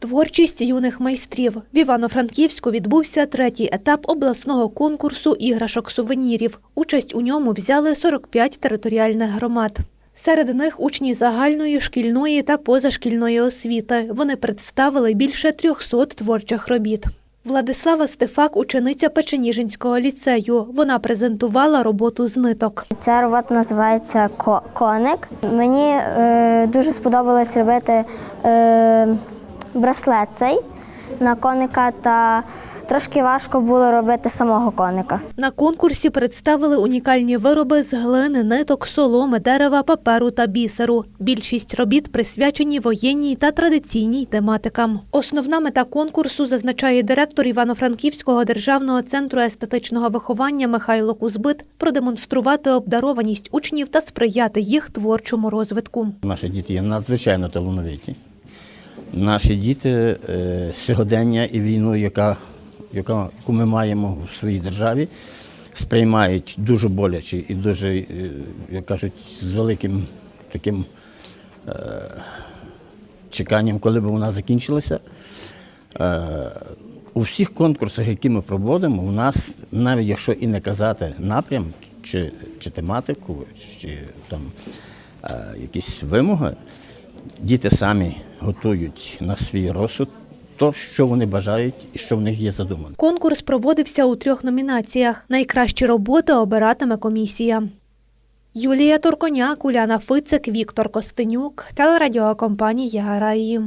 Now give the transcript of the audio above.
Творчість юних майстрів в Івано-Франківську відбувся третій етап обласного конкурсу іграшок сувенірів. Участь у ньому взяли 45 територіальних громад. Серед них учні загальної, шкільної та позашкільної освіти. Вони представили більше 300 творчих робіт. Владислава Стефак, учениця Печеніжинського ліцею. Вона презентувала роботу з ниток. Ця робота називається «Ко- коник. Мені е, дуже сподобалось робити е, браслет цей на коника, та трошки важко було робити самого коника. На конкурсі представили унікальні вироби з глини, ниток, соломи, дерева, паперу та бісеру. Більшість робіт присвячені воєнній та традиційній тематикам. Основна мета конкурсу, зазначає директор Івано-Франківського державного центру естетичного виховання Михайло Кузбит, продемонструвати обдарованість учнів та сприяти їх творчому розвитку. Наші діти є надзвичайно талановиті. Наші діти е, сьогодення і війну, яка, яка, яку ми маємо в своїй державі, сприймають дуже боляче і дуже, е, як кажуть, з великим таким е, чеканням, коли б вона закінчилася. У всіх конкурсах, які ми проводимо, у нас, навіть якщо і не казати напрям чи, чи тематику, чи, чи там е, якісь вимоги, діти самі готують на свій розсуд то, що вони бажають і що в них є задумано. Конкурс проводився у трьох номінаціях. Найкращі роботи обиратиме комісія. Юлія Турконяк, Уляна Фицик, Віктор Костенюк, телерадіокомпанія Раї.